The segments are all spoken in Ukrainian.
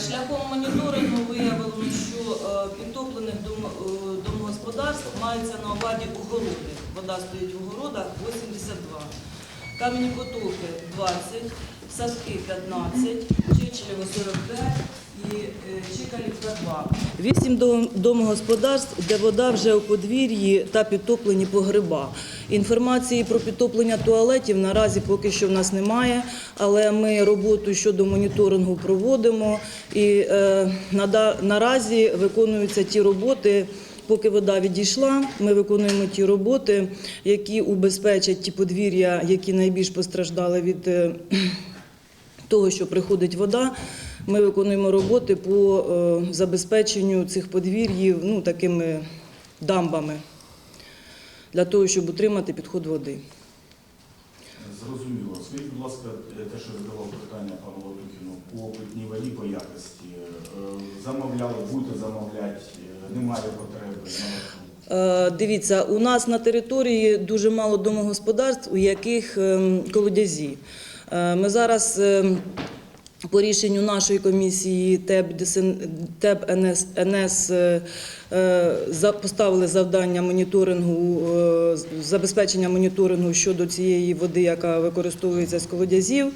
Шляхом моніторингу виявлено, що е, підтоплених е, домогосподарств мається на увазі огороди. Вода стоїть в огородах 82. Кам'яні потоки 20, садки 15, Чечево 45 Вісім домогосподарств, де вода вже у подвір'ї та підтоплені погреба. Інформації про підтоплення туалетів наразі поки що в нас немає, але ми роботу щодо моніторингу проводимо і е, наразі виконуються ті роботи. Поки вода відійшла, ми виконуємо ті роботи, які убезпечать ті подвір'я, які найбільш постраждали від е, того, що приходить вода. Ми виконуємо роботи по е, забезпеченню цих подвір'їв ну, такими дамбами для того, щоб утримати підход води. Зрозуміло. Скажіть, будь ласка, те, що задавав питання пану Латухіну, по питній воді, по якості. Е, Замовляли, будете замовляти, е, немає потреби. Дивіться, у нас на території дуже мало домогосподарств, у яких ем, колодязі. Е, Ми зараз ем, по рішенню нашої комісії ТЕБ, НС, НС е, е, поставили завдання моніторингу, е, забезпечення моніторингу щодо цієї води, яка використовується з колодязів.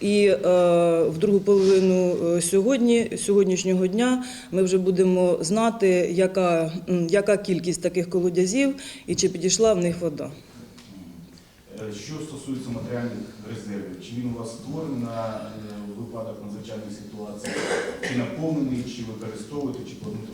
І е, в другу половину е, сьогодні, сьогоднішнього дня ми вже будемо знати, яка, яка кількість таких колодязів і чи підійшла в них вода. Е, Що стосується матеріальних резервів, чи він у вас створений на е, випадок надзвичайної ситуації, чи наповнений, чи використовуєте, чи плануєте?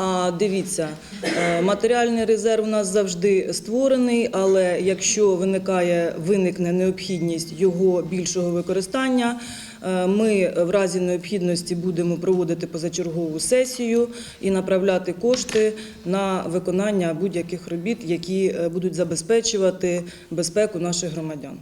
А дивіться, е, матеріальний резерв у нас завжди створений, але якщо виникає виникне необхідність його більшого використання, е, ми в разі необхідності будемо проводити позачергову сесію і направляти кошти на виконання будь-яких робіт, які е, будуть забезпечувати безпеку наших громадян.